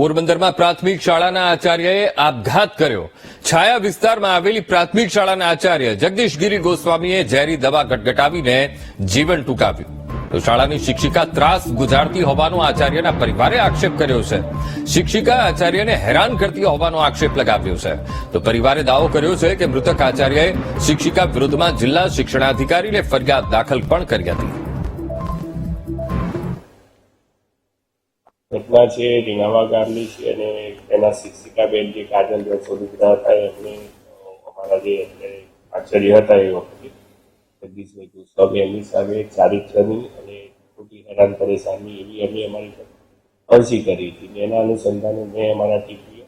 પોરબંદરમાં પ્રાથમિક શાળાના આચાર્યએ આપઘાત કર્યો. છાયા વિસ્તારમાં આવેલી પ્રાથમિક શાળાના આચાર્ય જગદીશગીરી ગોસ્વામીએ ઝેરી દવા ગટગટાવીને જીવન ટૂંકાવ્યું. તો શાળાની શિક્ષિકા ત્રાસ ગુજારતી હોવાનો આચાર્યના પરિવારે આક્ષેપ કર્યો છે. શિક્ષિકા આચાર્યને હેરાન કરતી હોવાનો આક્ષેપ લગાવ્યો છે. તો પરિવારે દાવો કર્યો છે કે મૃતક આચાર્યએ શિક્ષિકા વિરુદ્ધમાં જિલ્લા શિક્ષણાધિકારીને ફરિયાદ દાખલ પણ કરી હતી. ઘટના છે રીણાવા ગામની છે અને એના શિક્ષિકાબેન જે કાજલ સોદુગરા હતા, એમને અમારા જે અત્યારે આચાર્ય હતા એ વખતે, જગદીશભાઈ ગોસ્વામી એમની સામે ચારિત્રની અને ખોટી હેરાન પરેશાની એવી અમે અમારી અરજી કરી હતી. એના અનુસંધાને મેં અમારા ટીપીઓ,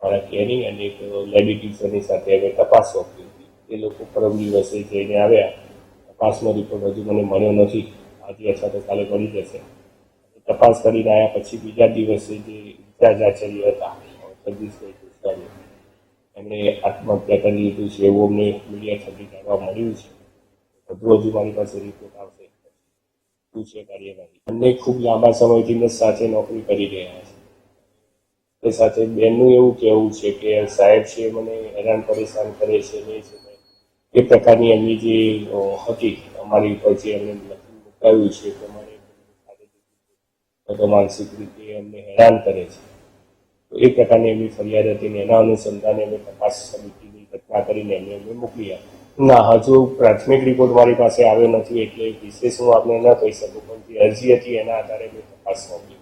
અમારા કેરિંગ અને એક લેડી ટીચરની સાથે અમે તપાસ સોંપી હતી. એ લોકો પરમ દિવસે જઈને આવ્યા. તપાસનો રિપોર્ટ હજુ મને મળ્યો નથી. આજે અથવા તો કાલે મળી જશે. તપાસ કરી રહ્યા પછી બીજા દિવસે જે ઇન્ચાર્જ હતા એમણે આત્મહત્યા કરી લીધું છે. એવું અમને મીડિયા થકી જાણવા મળ્યું છે. બધું હજુ મારી પાસે રિપોર્ટ આવશે. શું છે કાર્યવાહી? બંને ખૂબ લાંબા સમયથી સાથે નોકરી કરી રહ્યા છે. એ સાથે બેનનું એવું કહેવું છે કે સાહેબ છે, મને હેરાન પરેશાન કરે છે ને એ પ્રકારની એમની જે હતી, અમારી ઉપર જે એમને લખી મુકાયું છે કે મને તો માનસિક રીતે એમને હેરાન કરે છે. તો એ પ્રકારની એમની ફરિયાદ હતી ને એના અનુસંધાને અમે તપાસ સમિતિની ઘટના કરીને એમને અમે મોકલી ના, હજુ પ્રાથમિક રિપોર્ટ મારી પાસે આવ્યો નથી, એટલે વિશેષ હું આપને ન કહી શકું, પણ જે અરજી હતી એના આધારે મેં તપાસ સોંપી